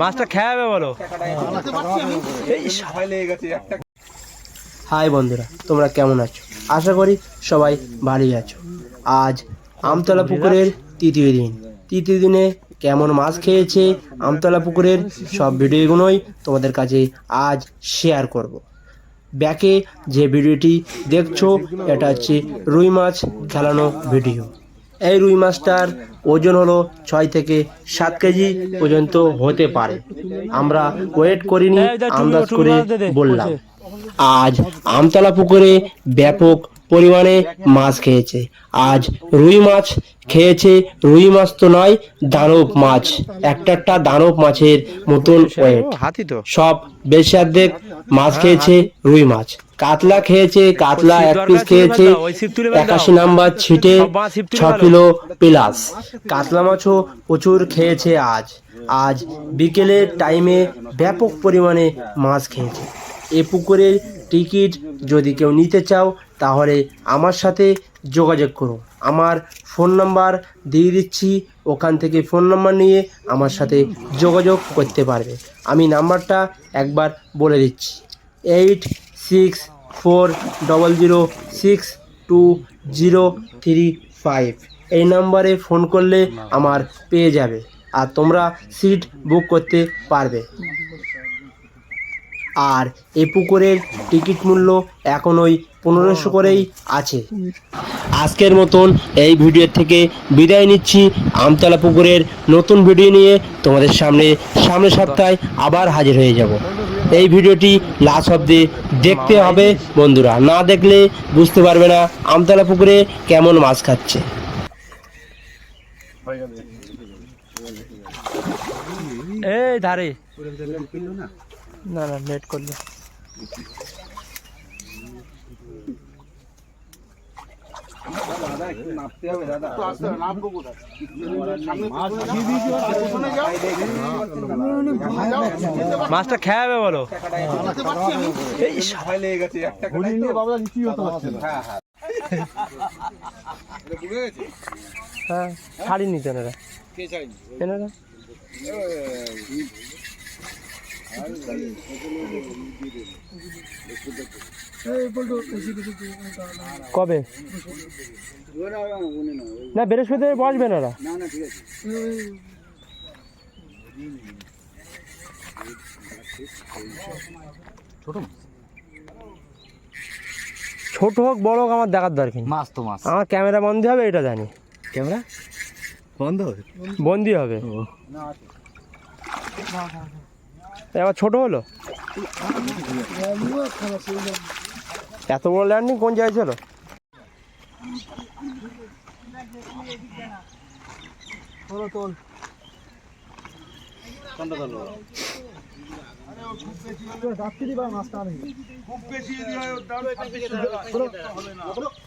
মাছটা খেয়াবে বলো। হাই বন্ধুরা, তোমরা কেমন আছো? আশা করি সবাই ভালোই আছো। আজ আমতলা পুকুরের তৃতীয় দিন। তৃতীয় দিনে কেমন মাছ খেয়েছে আমতলা পুকুরের সব ভিডিওগুলোই তোমাদের কাছে আজ শেয়ার করব। ব্যাকে যে ভিডিওটি দেখছ, এটা হচ্ছে রুই মাছ খেলানো ভিডিও। এই রুই মাছটার ওজন হলো ছয় থেকে সাত কেজি পর্যন্ত হতে পারে। আমরা ওয়েট করিনি আন্দাজ করে বললাম। আজ আমতলা পুকুরে ব্যাপক পরিমাণে মাছ খেয়েছে। আজ রুই মাছ খেয়েছে রুই মাছ তো নয় দানব মাছ। একটা একটা দানব মাছের মতন ওয়েট হাতি তো। সব বেশি অর্ধেক মাছ খেয়েছে রুই মাছ। কাতলা খেয়েছে কাতলা এক পিস খেয়েছে একাশি নাম্বার ছিটে ছ কিলো প্লাস। কাতলা মাছও প্রচুর খেয়েছে আজ। আজ বিকেলের টাইমে ব্যাপক পরিমাণে মাছ খেয়েছে। এ পুকুরের টিকিট যদি কেউ নিতে চাও তাহলে আমার সাথে যোগাযোগ করো। আমার ফোন নাম্বার দিয়ে দিচ্ছি ওখান থেকে ফোন নাম্বার নিয়ে আমার সাথে যোগাযোগ করতে পারবে। আমি নাম্বারটা একবার বলে দিচ্ছি। Eight six four double zero six two zero three five এই নাম্বারে ফোন করলে আমার পেয়ে যাবে। আর তোমরা সিট বুক করতে পারবে। আর এ পুকুরের টিকিট মূল্য এখন ওই পনেরোশো করেই আছে। আজকের মতন এই ভিডিও থেকে বিদায় নিচ্ছি। আমতলা পুকুরের নতুন ভিডিও নিয়ে তোমাদের সামনে, সামনের সপ্তাহে আবার হাজির হয়ে যাব। এই ভিডিওটি লাস্ট অব্দি দেখতে হবে বন্ধুরা না দেখলে বুঝতে পারবে না আমতলা পুকুরে কেমন মাছ খাচ্ছে এই ধারে না না নেট করলে মাছটা খেয়াবে বলো। এই হ্যাঁ ছাড়িনি তো এনারা। এনারা? কবে? না বৃহস্পতিবার বসবেন ওরা। ছোট হোক বড় হোক আমার দেখার দরকার। মাছ তো মাছ। আমার ক্যামেরা বন্ধ হবে এটা জানি। ক্যামেরা? বন্ধ হবে? বন্দি হবে। এবার ছোট হলো? এত বড় ল্যান্ডিং কোন জায়গায় ছিল?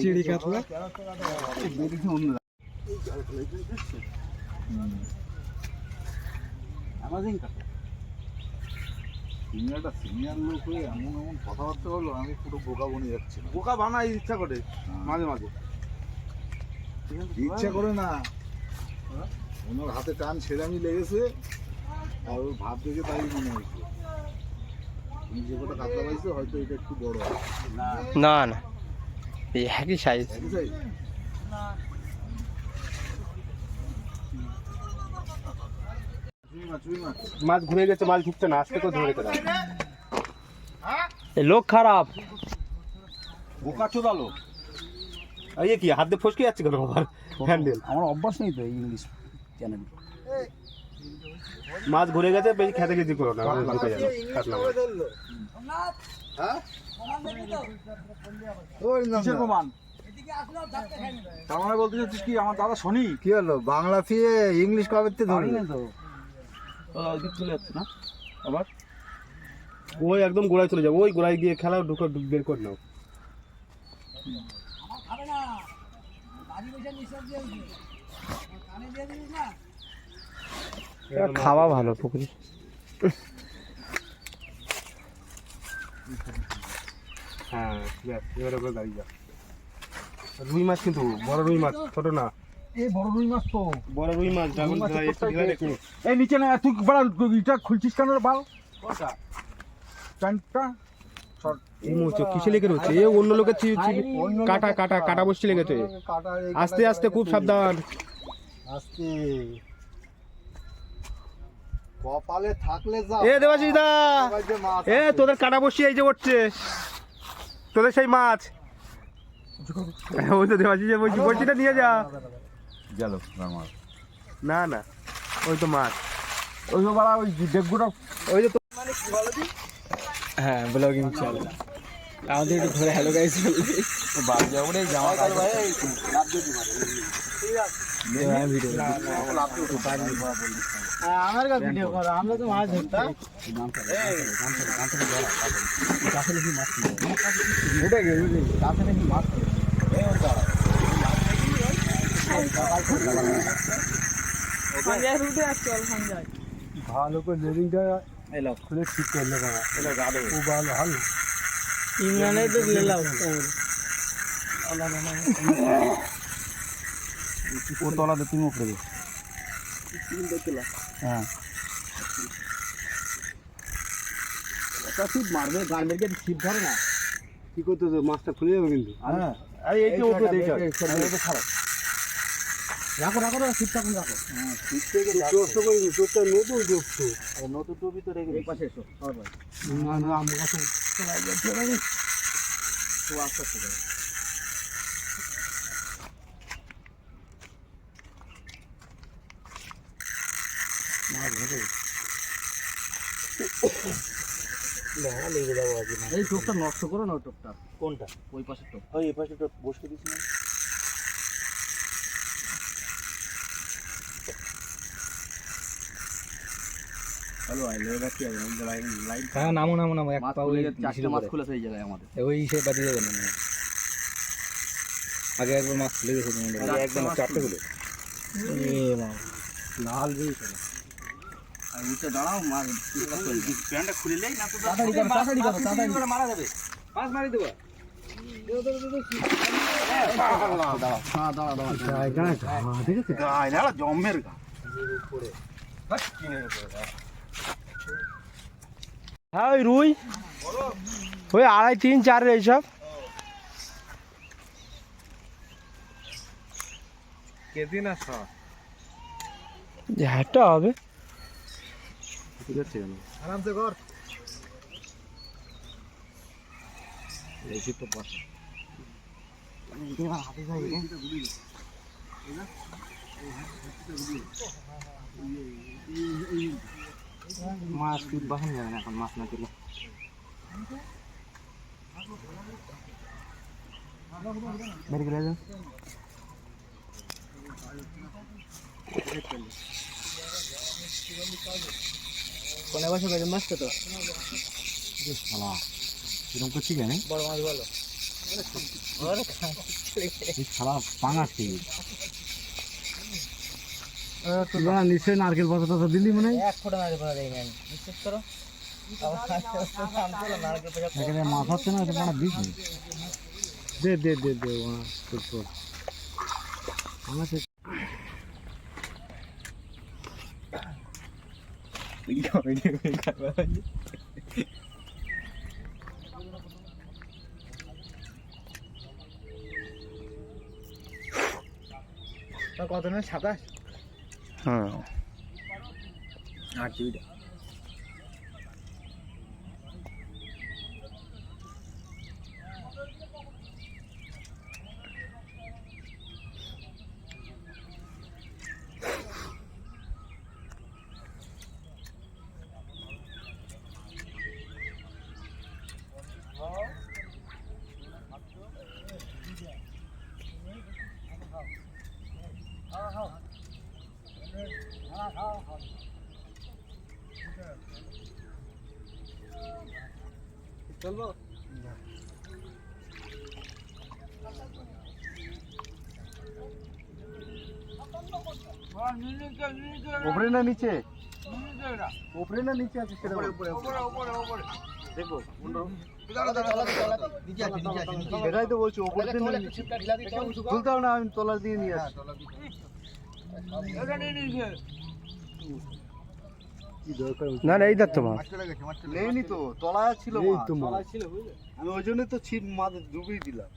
চিড়ি কাতলা। সিনিয়র লোক হয়ে এমন এমন কথাবার্তা হলো আমি পুরো বোকা বনে যাচ্ছি। বোকা বানাই ইচ্ছা করে মাঝে মাঝে। ইচ্ছা করে না। ওনার হাতে টান ছেড়ামি লেগেছে আর ওর ভাব দেখে তাই মনে হয়েছে। তুমি যে কটা কাতলা পাইছো হয়তো এটা একটু বড় না না। এই একই সাইজ মাছ, ঘুরে গেছে মাছ ঢুকছে না আজকে তো ধরে লোক খারাপ। বোকা চোদালো এই কি হাত দিয়ে ফসকে যাচ্ছে কেন আবার হ্যান্ডেল আমার অভ্যাস নেই তো এই ইংলিশ চ্যানেল মাছ ঘুরে গেছে বেশি খেতে গেছি করো না ঢুকে যাবে। হ্যাঁ? তার মানে বলতে চাচ্ছিস কি আমার দাদা শনি? কি হলো বাংলা ফিরে ইংলিশ কবে চলে যাচ্ছে না? আবার? ওই একদম গোড়ায় চলে যাবে ওই গোড়ায় গিয়ে খেলা ঢুকে বের করে নাও। খাওয়া ভালো পুকুরে। হ্যাঁ এবারে ওপরে দাঁড়িয়ে যা রুই মাছ কিন্তু বড় রুই মাছ ছোট না। এই বড় রুই মাছ তো। বড় রুই মাছ ড্রাগন এই নিচে না তুই বড় এটা খুলছিস কেন বাল? মুহূর্তে কিসে লেগে রয়েছে? এ অন্য লোকের কাটা কাটা কাটা বসছে লেগেছে আস্তে আস্তে খুব সাবধান। আস্তে। কপালে থাকলে যা। এ দেবাশিস দা সবাই যে মাছ এ তোদের কাটা বসি এই যে উঠছে। তোদের সেই মাছ। ওই তো দেবাশিস বলছি বলছিটা নিয়ে যা। গেল আমার না না ওই তো মাছ। ওই যে বাড়া ওই ডেগুটা ওই যে তো- হ্যাঁ ব্লগিং চলে। আমাদের একটু ঘরে হ্যালো গাইস আমার কাছে ভিডিও করো আমরা তো মাছ ধরতাম ভালো করে লেডিংটা খুলে ঠিক করলে বাবা ও ভালো ভালো ইমরানে তো গেলাম ও তলাতে তুমি উপরে হ্যাঁ। মারবে গার্মেন্ট গেট ছিপ ধরে না কি করতে মাছটা খুলে যাবে কিন্তু হ্যাঁ এই এই যে উপরে দেখো। খারাপ রাখো রাখো রাখো ছিপ থাকুন রাখো। চোস্ত করিনি চোস্তা নতুন চোস্ত নতুন টুপি তো রেখে পাশে এসো না না আমার কাছে এই টোপটা নষ্ট করো না ওই টোপটা। কোনটা? ওই পাশের টোপ। ওই এই পাশে বসে দিছি না? হ্যালো আই লেগে যাচ্ছি লাইন লাইন হ্যাঁ নামো নামো নামো এক মাছ পা ওই চারটে মাছ খুলেছে এই জায়গায় আমাদের। ওই সে বাদি যাবে না আগে একবার মাছ খুলে গেছে তোমাদের একদম চারটে গুলো লাল রয়েছে আর উঠে দাঁড়াও মাছ প্যান্টটা খুলে নেই না তো তাড়াতাড়ি করো, তাড়াতাড়ি করো, তাড়াতাড়ি। করো। মারা যাবে। মাছ মারি দেবো। হ্যাঁ দাঁড়া দাঁড়া গায়ে না জম্মের গা হ্যাঁ ওই রুই। ওই আড়াই তিন চার এইসব। কেজি না শ হ্যাঁটা হবে। ঠিক আছে আরামসে কর মাছ তুই বাসন যাবে না এখন মাছ না তুলে বের করে দাও কোনে বসে গেছে মাছটা তো এরকম করছি কেন? বড় মাছ বলো। খারাপ পাঙাচ্ছি নিশ্চয়ই নারকেল পাতা টাতা দিলি মনে এক ফোটা নারকেল পাতা দেয়নি আমি। বিশ্বাস করো। না এটা দিস দে দে দে দে তোর তোর আমার কত না সাতাশ? হ্যাঁ আট জিবিটা উপরে না নিচে? উপরে না নিচে আছে সেটা দেখো সেটাই তো বলছি উপরে তুলতে হবে না আমি তলা দিয়ে নিয়ে আসছি। কি দরকার না না এই তো মাছ নেইনি তো তলায় ছিল আমি ওই জন্য তো ছিপ মাছ ডুবিয়ে দিলাম।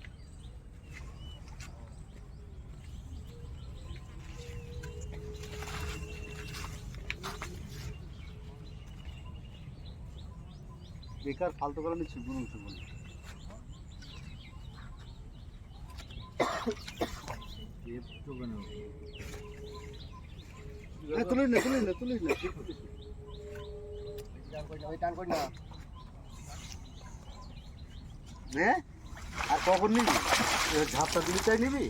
বেকার ফালতু করে ছিপগুলো বলি তুলিস না তুলিস না তুলিস না। আর কখন নিবি? ঝাপটা দিলি তাই নিবি?